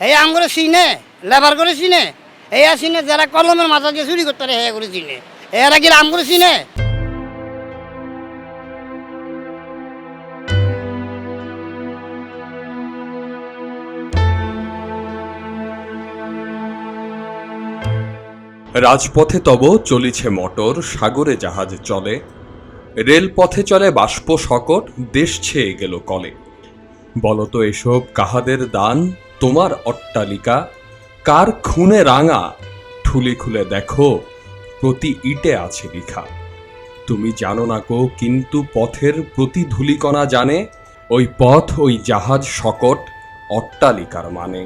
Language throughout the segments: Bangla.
এই আম করে চিনে লেবার করে চিনে এই চিনে যারা কলমের মাথা দিয়ে চুরি করতে হ্যাঁ করে চিনে এরা কি আম করে চিনে রাজপথে তব চলিছে মটর, সাগরে জাহাজ চলে। রেলপথে চলে বাষ্প শকট দেশ ছেয়ে গেল কলে। বলতো এসব কাহাদের দান? তোমার অট্টালিকা, কার খুনে রাঙা? ঠুলি খুলে দেখো, প্রতি ইটে আছে লিখা। তুমি জানো না গো, কিন্তু পথের প্রতি ধুলিকণা জানে, ওই পথ, ওই জাহাজ শকট অট্টালিকার মানে।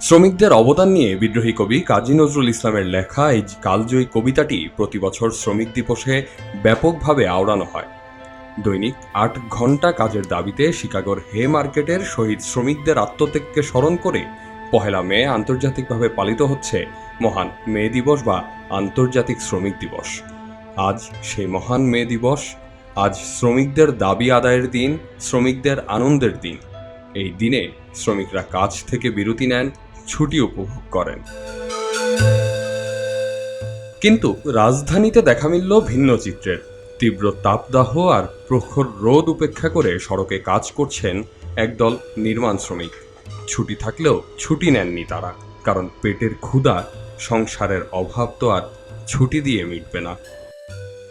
শ্রমিকদের অবদান নিয়ে বিদ্রোহী কবি কাজী নজরুল ইসলামের লেখা এই কালজয়ী কবিতাটি প্রতি বছর শ্রমিক দিবসে ব্যাপকভাবে আওড়ানো হয়। দৈনিক আট ঘণ্টা কাজের দাবিতে শিকাগোর হে মার্কেটের শহীদ শ্রমিকদের আত্মত্যাগকে স্মরণ করে পহেলা মে আন্তর্জাতিকভাবে পালিত হচ্ছে মহান মে দিবস বা আন্তর্জাতিক শ্রমিক দিবস। আজ সেই মহান মে দিবস, আজ শ্রমিকদের দাবি আদায়ের দিন, শ্রমিকদের আনন্দের দিন। এই দিনে শ্রমিকরা কাজ থেকে বিরতি নেন, ছুটি উপভোগ করেন। কিন্তু রাজধানীতে দেখা মিলল ভিন্ন চিত্রের। তীব্র তাপদাহ আর প্রখর রোদ উপেক্ষা করে সড়কে কাজ করছেন একদল নির্মাণ শ্রমিক। ছুটি থাকলেও ছুটি নেননি তারা, কারণ পেটের ক্ষুধা, সংসারের অভাব তো আর ছুটি দিয়ে মিটবে না।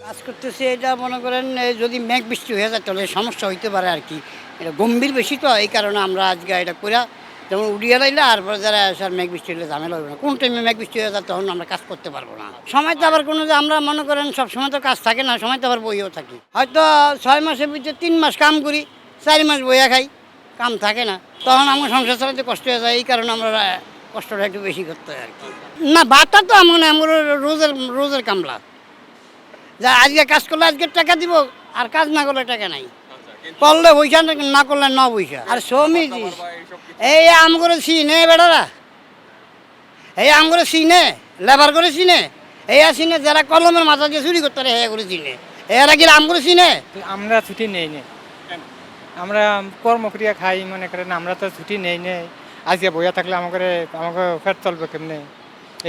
কাজ করতেছে, এটা মনে করেন যদি মেঘ বৃষ্টি হয়ে যায় তাহলে সমস্যা হইতে পারে আর কি। এটা গম্ভীর বেশি তো, এই কারণে আমরা আজকে এটা করে যেমন উড়িয়ে লাইলে আর পরে যারা স্যার মেঘ বৃষ্টি হলে ঝামেলা হবে না। কোন টাইমে মেঘ বৃষ্টি হয়ে যায় তখন আমরা কাজ করতে পারব না। সময় তো আবার কোনো যে আমরা মনে করেন সব সময় তো কাজ থাকে না সময় তো আবার বইও থাকি। হয়তো ছয় মাসের ভিতরে তিন মাস কাম করি চারি মাস বইয়া খাই কাম থাকে না। তখন আমার সংসার চালাতে কষ্ট হয়ে যায় এই কারণে আমরা কষ্টটা একটু বেশি করতে হয় আর কি। না বাটা তো আমার আমার রোজের রোজের কামলা। যা আজকে কাজ করলে আজকে টাকা দিব আর কাজ না করলে টাকা নাই। করলে পয়সা না করলে ন পয়সা। আর শ্রমিক এই আম করে চিনে বেড়ারা। এই আম করে চিনে লেবার করে চিনে এই চিনে যারা কলমের মাথা দিয়ে চুরি করতে হ্যাঁ করে চিনে এরা কি আম করে চিনে আমরা ছুটি নেই নে। আমরা কর্মক্রিয়া খাই, মনে করেন, আমরা তো ছুটি নেই নেই আজকে বইয়া থাকলে আমাকে আমাকে ফের চলবে কেমনে?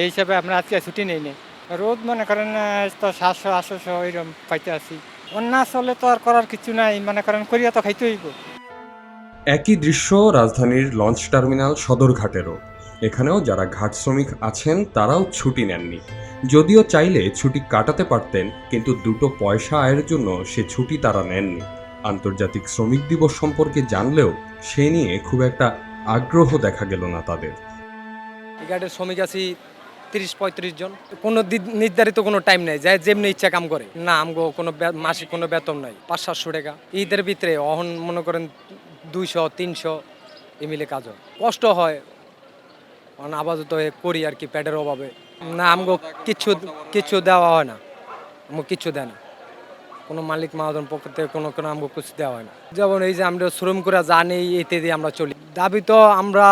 এই হিসাবে আমরা আজকে ছুটি নেই নেই রোদ মনে করেন তো সাতশো, আটশোশো এরকম পাইতে আছি অন্য চলে তো আর করার কিছু নাই, মনে করেন, করিয়া তো খাইতে হইব। একই দৃশ্য রাজধানীর লঞ্চ টার্মিনাল সদরঘাটেরও। এখানেও যারা ঘাট শ্রমিক আছেন, তারাও ছুটি নেননি। যদিও চাইলে ছুটি কাটাতে পারতেন, কিন্তু দুটো পয়সা আয়ের জন্য সে ছুটি তারা নেননি। আন্তর্জাতিক শ্রমিক দিবস সম্পর্কে জানলেও সে নিয়ে খুব একটা আগ্রহ দেখা গেল না তাদের। শ্রমিক আছি তিরিশ, পঁয়ত্রিশ জন। কোনো নির্ধারিত কোনো টাইম নেই, যাই যেমনি ইচ্ছা কাম করে। না, আমগো কোনো মাসিক কোনো বেতন নাই, পাঁচ, সাতশো টাকা। ঈদের ভিতরে অহন মনে করেন দুইশো, তিনশো এমিলে কাজ হয়। কষ্ট হয় কারণ আপাতত করি আর কি, প্যাডের অভাবে। না, আমগো কিচ্ছু কিচ্ছু দেওয়া হয় না। আমগো কিচ্ছু দেয় না। কোনো মালিক মহাজন পক্ষ থেকে কোনো কোনো আমগো কিছু দেওয়া হয় না। যেমন এই যে আমরা শ্রম করে জানি, এতে দিয়ে আমরা চলি। দাবি তো আমরা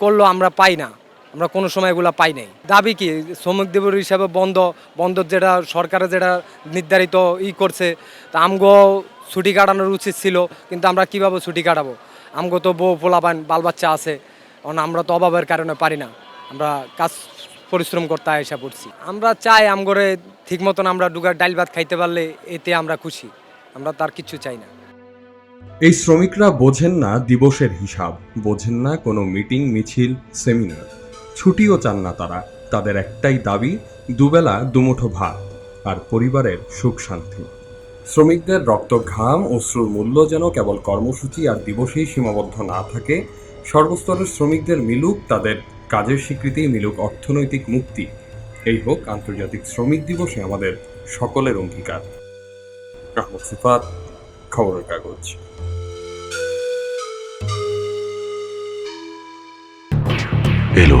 করলেও আমরা পাই না। আমরা কোনো সময় এগুলো পাই নাই। দাবি কি, শ্রমিক দিবস হিসাবে বন্ধ বন্ধ যেটা সরকারে যেটা নির্ধারিত ই করছে, তা আমগো ছুটি কাটানোর উচিত ছিল, কিন্তু আমরা কীভাবে ছুটি কাটাবো? আমগো তো বউ পোলাপান, বাল বাচ্চা আছে কারণ আমরা তো অভাবের কারণে পারি না। আমরা কাজ পরিশ্রম করতে এসে পড়ছি। আমরা চাই আমগরে ঠিক মতন আমরা ডুগার ডাইল ভাত খাইতে পারলে এতে আমরা খুশি, আমরা তার কিছু চাই না। এই শ্রমিকরা বোঝেন না দিবসের হিসাব, বোঝেন না কোনো মিটিং, মিছিল, সেমিনার। ছুটিও চান না তারা। তাদের একটাই দাবি, দুবেলা, দুমুঠো ভাত আর পরিবারের সুখ শান্তি। শ্রমিকদের রক্ত ঘাম অশ্রুর মূল্য যেন কেবল কর্মসূচি আর দিবসেই সীমাবদ্ধ না থাকে, সর্বস্তরের শ্রমিকদের মিলুক, তাদের কাজের স্বীকৃতি মিলুক অর্থনৈতিক মুক্তি। এই হোক আন্তর্জাতিক শ্রমিক দিবসে আমাদের সকলের অঙ্গীকার। সিফাত, খবরের কাগজ। এলো